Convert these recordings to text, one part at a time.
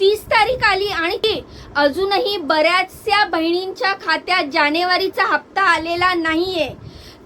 तीस तारीख आली आणि अजूनही बऱ्याचशा बहिणींच्या खात्यात जानेवारीचा हप्ता आलेला नाहीये.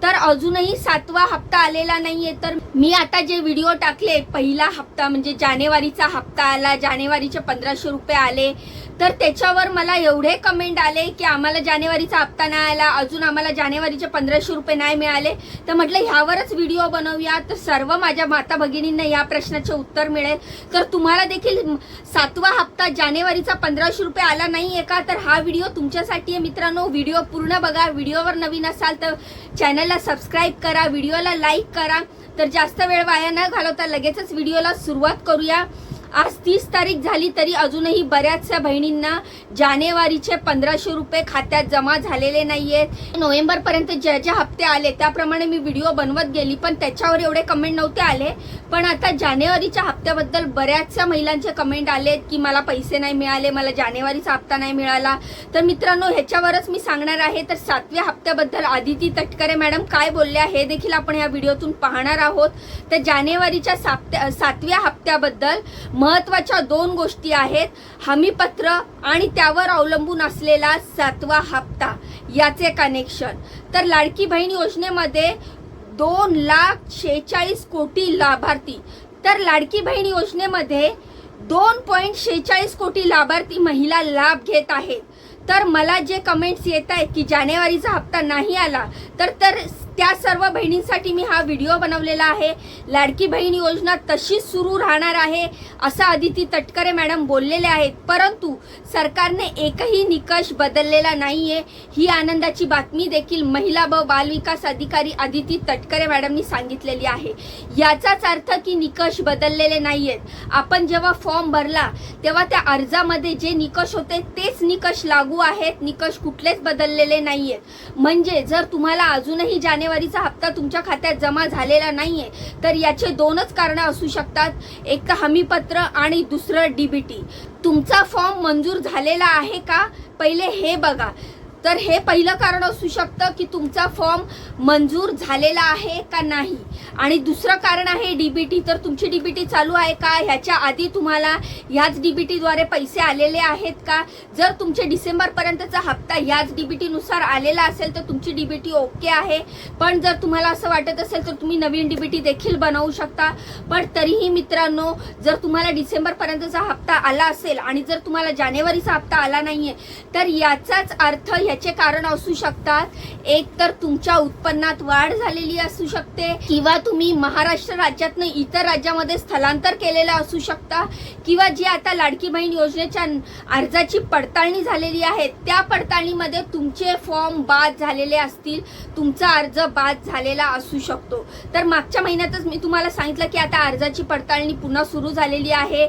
तर अजूनही सातवा हप्ता आलेला नाही आहे तर मी आता जे व्हिडिओ टाकले पहिला हप्ता म्हणजे जानेवारीचा हप्ता आला जानेवारीचे पंधराशे रुपये आले. तर त्याच्यावर मला एवढे कमेंट आले की आम्हाला जानेवारीचा हप्ता नाही आला अजून आम्हाला जानेवारीचे पंधराशे रुपये नाही मिळाले. तर म्हटलं ह्यावरच व्हिडिओ बनवूया. तर सर्व माझ्या माता भगिनींना या प्रश्नाचे उत्तर मिळेल. तर तुम्हाला देखील सातवा हप्ता जानेवारीचा पंधराशे रुपये आला नाही आहे का? तर हा व्हिडिओ तुमच्यासाठी आहे मित्रांनो. व्हिडिओ पूर्ण बघा. व्हिडिओवर नवीन असाल तर चॅनलला सबस्क्राईब करा व्हिडिओला लाईक करा. तर जास्त वेळ वाया न घालवता लगेचच व्हिडिओला सुरुवात करूया. आज तीस तारीख झाली तरी अजूनही बऱ्याचशा बहिणींना जानेवारीचे पंधराशे रुपये खात्यात जमा झालेले नाही नोव्हेंबर पर्यंत ज्या ज्या हप्ते आले त्याप्रमाणे मी व्हिडिओ बनवत गेली पण त्याच्यावर एवढे कमेंट नव्हते आले. पण आता जानेवारीच्या हप्त्याबद्दल बऱ्याचशा महिलांचे कमेंट आलेत की मला पैसे नाही मिळाले मला जानेवारीचा हप्ता नाही मिळाला. तर मित्रांनो ह्याच्यावरच मी सांगणार आहे. तर सातव्या हप्त्याबद्दल आदिती तटकरे मॅडम काय बोलल्या हे देखील आपण या व्हिडिओतून पाहणार आहोत. तर जानेवारीच्या साप्त्या सातव्या हप्त्याबद्दल महत्त्वाच्या दोन गोष्टी आहेत हमीपत्र आणि त्यावर अवलंबून असलेला सातवा हप्ता याचे कनेक्शन तर लाडकी बहीण योजनेमध्ये दोन लाख शेहेचाळीस कोटी लाभार्थी. तर लाडकी बहीण योजनेमध्ये दोन पॉईंट शेहेचाळीस कोटी लाभार्थी महिला लाभ घेत आहेत. तर मला जे कमेंट्स येत आहेत की जानेवारीचा हप्ता नाही आला तर तर त्या सर्व बहिणींसाठी मी हा व्हिडिओ बनवलेला आहे. लाडकी बहीण योजना तशीच सुरू राहणार आहे असं अदिती तटकरे मॅडम बोललेले आहेत. परंतु सरकारने एकही निकष बदललेला नाही आहे ही आनंदाची बातमी देखील महिला व बालविकास अधिकारी अदिती तटकरे मॅडमनी सांगितलेली आहे. याचाच अर्थ की निकष बदललेले नाही आहेत आपण जेव्हा फॉर्म भरला तेव्हा त्या अर्जामध्ये जे निकष होते तेच निकष लागू आहेत. निकष कुठलेच बदललेले नाही आहेत म्हणजे जर तुम्हाला अजूनही जानेवारीचा हप्ता तुमच्या खात्यात जमा झालेला नाहीये तर याचे दोनच कारणं असू शकतात. एक तर हमीपत्र आणि दुसरं डीबीटी तुमचा फॉर्म मंजूर झालेला आहे का? पहिले हे बघा. तर हे पहिलं कारण असू शकतं की तुमचा फॉर्म मंजूर झालेला आहे का नाही? आणि दुसरं कारण आहे डीबीटी तर तुमची डीबीटी चालू आहे का? ह्याच्या आधी तुम्हाला ह्याच डीबीटीद्वारे पैसे आलेले आहेत का? जर तुमचे डिसेंबरपर्यंतचा हप्ता ह्याच डीबीटीनुसार आलेला असेल तर तुमची डीबीटी ओके आहे. पण जर तुम्हाला असं वाटत असेल तर तुम्ही नवीन डीबीटी देखील बनवू शकता. पण तरीही मित्रांनो जर तुम्हाला डिसेंबरपर्यंतचा हप्ता आला असेल आणि जर तुम्हाला जानेवारीचा हप्ता आला नाहीये तर याचाच अर्थ ह्याचे कारण असू शकतात. एक तर तुमच्या उत्पन्नात वाढ झालेली असू शकते किंवा तुम्ही महाराष्ट्र राज्यातनं इतर राज्यामध्ये स्थलांतर केलेलं असू शकता किंवा जी आता लाडकी बहीण योजनेच्या अर्जाची पडताळणी झालेली आहे त्या पडताळणीमध्ये तुमचे फॉर्म बाद झालेले असतील तुमचा अर्ज बाद झालेला असू शकतो. तर मागच्या महिन्यातच मी तुम्हाला सांगितलं की आता अर्जाची पडताळणी पुन्हा सुरू झालेली आहे.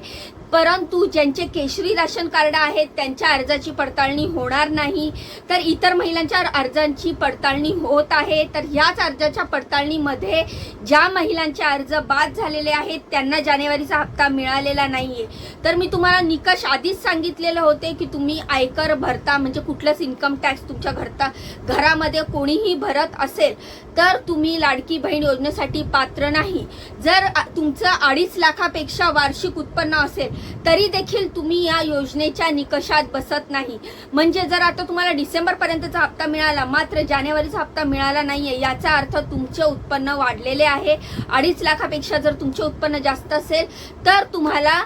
परंतु ज्यांचे केशरी राशन कार्ड आहेत त्यांच्या अर्जाची पडताळणी होणार नाही. तर इतर महिलांच्या अर्जांची पडताळणी होत आहे. तर ह्याच अर्जाच्या पडताळणीमध्ये ज्या महिलांचे अर्ज बाद झालेले आहेत त्यांना जानेवारीचा हप्ता मिळालेला नाहीये. तर मी तुम्हाला निकष आधीच सांगितलेले होते की तुम्ही आयकर भरता म्हणजे कुठलंच इन्कम टॅक्स तुमच्या घरता घरामध्ये कोणीही भरत असेल तर तुम्ही लाडकी बहीण योजनेसाठी पात्र नाही. जर तुमचं अडीच लाखापेक्षा वार्षिक उत्पन्न असेल तरी देखील तुम्ही या योजनेच्या निकषात बसत नाही. म्हणजे जर आता तुम्हाला डिसेंबर पर्यंतचा हप्ता मिळाला मात्र जानेवारीचा हप्ता मिळाला नाही आहे याचा अर्थ तुमचे उत्पन्न वाढलेले आहे. अडीच लाखापेक्षा जर तुमचे उत्पन्न जास्त असेल तर तुम्हाला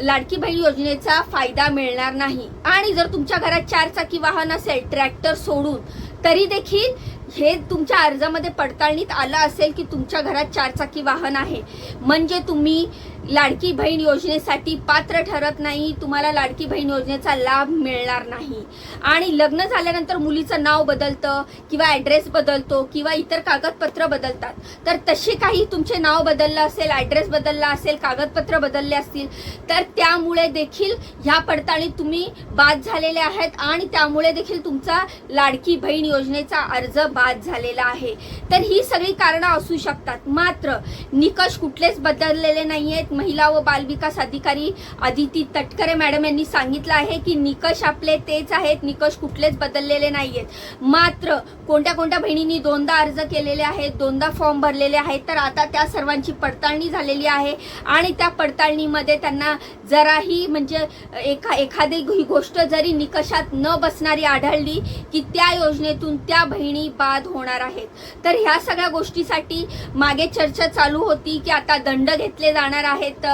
लाडकी बहीण योजनेचा फायदा मिळणार नाही. आणि जर तुमच्या घरात चार चाकी वाहन असेल ट्रॅक्टर सोडून तरी देखील हे तुमच्या अर्जामध्ये पडताळणीत आलं असेल की तुमच्या घरात चारचाकी वाहन आहे. म्हणजे तुम्ही लाडकी बहीण योजनेसाठी पात्र ठरत नाही तुम्हाला लाडकी बहीण योजनेचा लाभ मिळणार नाही. आणि लग्न झाल्यानंतर मुलीचं नाव बदलतं किंवा ॲड्रेस बदलतो किंवा इतर कागदपत्र बदलतात. तर तसे काही तुमचे नाव बदललं असेल ॲड्रेस बदलला असेल कागदपत्र बदलले असतील तर त्यामुळे देखील ह्या पडताळणीत तुम्ही बाद झालेले आहेत आणि त्यामुळे देखील तुमचा लाडकी बहीण योजनेचा अर्ज बाद झालेला आहे. तर ही सगळी कारणं असू शकतात. मात्र निकष कुठलेच बदललेले नाही आहेत महिला व बालविकास अधिकारी आदिती तटकरे मॅडम यांनी सांगितलं आहे की निकष आपले तेच आहेत निकष कुठलेच बदललेले नाही आहेत मात्र कोणत्या कोणत्या बहिणींनी दोनदा अर्ज केलेले आहेत दोनदा फॉर्म भरलेले आहेत तर आता त्या सर्वांची पडताळणी झालेली आहे आणि त्या पडताळणीमध्ये त्यांना जराही म्हणजे एखा एखादी ही गोष्ट जरी निकषात न बसणारी आढळली की त्या योजनेतून त्या बहिणी बाद होणार आहेत. तर ह्या सगळ्या गोष्टीसाठी मागे चर्चा चालू होती की आता दंड घेतले जाणार आहेत. आहेत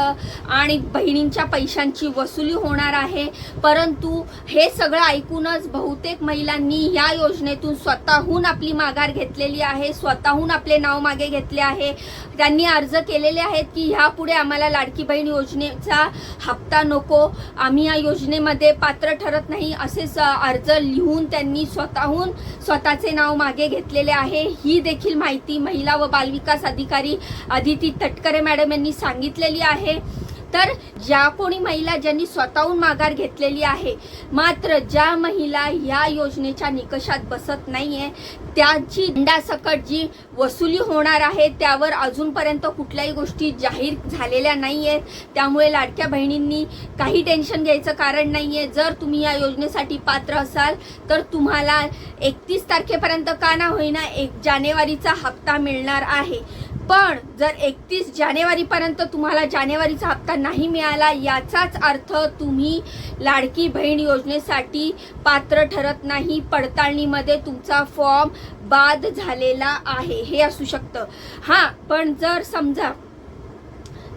आणि बहिणींच्या पैशांची वसुली होणार आहे. परंतु हे सगळं ऐकूनच बहुतेक महिलांनी या योजनेतून स्वतःहून आपली माघार घेतलेली आहे स्वतःहून आपले नाव मागे घेतले आहे. त्यांनी अर्ज केलेले आहेत की ह्यापुढे आम्हाला लाडकी बहीण योजनेचा हप्ता नको आम्ही या योजनेमध्ये पात्र ठरत नाही असेच अर्ज लिहून त्यांनी स्वतःहून स्वतःचे नाव मागे घेतलेले आहे. ही देखील माहिती महिला व बालविकास अधिकारी अदिती तटकरे मॅडम यांनी सांगितलेली आहे. तर ज्या कोणी महिला ज्यांनी स्वतःहून माघार घेतलेली आहे मात्र ज्या महिला ह्या योजनेच्या निकषात बसत नाही आहे त्याची दंडासकट जी वसुली होणार आहे त्यावर अजूनपर्यंत कुठल्याही गोष्टी जाहीर झालेल्या नाही आहेत त्यामुळे लाडक्या बहिणींनी काही टेन्शन घ्यायचं कारण नाही आहे जर तुम्ही या योजनेसाठी पात्र असाल तर तुम्हाला एकतीस तारखेपर्यंत का ना होईना एक जानेवारीचा हप्ता मिळणार आहे. पण जर एकतीस जानेवारीपर्यंत तुम्हाला जानेवारीचा हप्ता नाही मिळाला याचाच अर्थ तुम्ही लाडकी बहीण योजनेसाठी पात्र ठरत नाही. पडताळणीमध्ये तुमचा फॉर्म बाद झालेला आहे. हे असू शकतं. हां पण जर समजा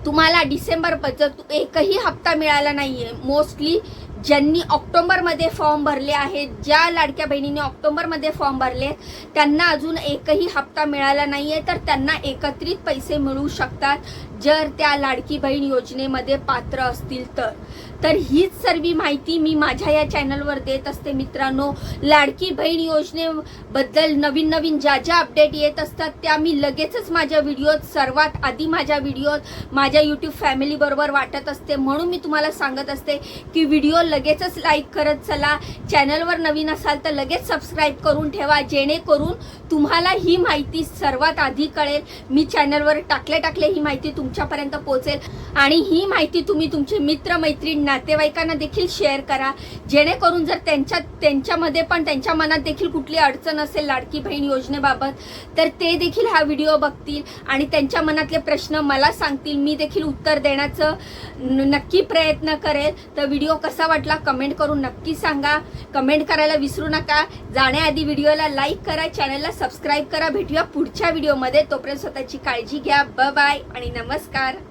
तुम्हाला डिसेंबर जर एकही हप्ता मिळाला नाही आहे मोस्टली ज्यांनी ऑक्टोबरमध्ये फॉर्म भरले आहेत ज्या लाडक्या बहिणींनी ऑक्टोबरमध्ये फॉर्म भरले त्यांना अजून एकही हप्ता मिळाला नाही आहे तर त्यांना एकत्रित पैसे मिळू शकतात. जर त्या लाडकी बहीण योजनेमध्ये पात्र असतील तर. तर हीच सर्व माहिती मी माझ्या या चॅनलवर देत असते मित्रांनो. लाडकी बहीण योजनेबद्दल नवीन नवीन ज्या ज्या अपडेट येत असतात त्या मी लगेचच माझ्या व्हिडिओत सर्वात आधी माझ्या व्हिडिओत माझ्या यूट्यूब फॅमिलीबरोबर वाटत असते. म्हणून मी तुम्हाला सांगत असते की व्हिडिओ लगेचच लाईक करत चला. चॅनलवर नवीन असाल तर लगेच सबस्क्राईब करून ठेवा. जेणेकरून तुम्हाला ही माहिती सर्वात आधी कळेल. मी चॅनलवर टाकले टाकले ही माहिती तुम तुमच्यापर्यंत पोहोचेल. आणि ही माहिती तुम्ही तुमचे मित्र मैत्रीण नातेवाईकांना देखील शेअर करा. जेणेकरून जर त्यांच्या त्यांच्यामध्ये पण त्यांच्या मनात देखील कुठली अडचण असेल लाडकी बहीण योजनेबाबत तर ते देखील हा व्हिडिओ बघतील आणि त्यांच्या मनातले प्रश्न मला सांगतील. मी देखील उत्तर देण्याचं नक्की प्रयत्न करेल. तर व्हिडिओ कसा वाटला कमेंट करून नक्की सांगा. कमेंट करायला विसरू नका. जाण्याआधी व्हिडिओला लाईक करा चॅनलला सबस्क्राईब करा. भेटूया पुढच्या व्हिडिओमध्ये. तोपर्यंत स्वतःची काळजी घ्या. ब बाय आणि नमस्कार. Namaskar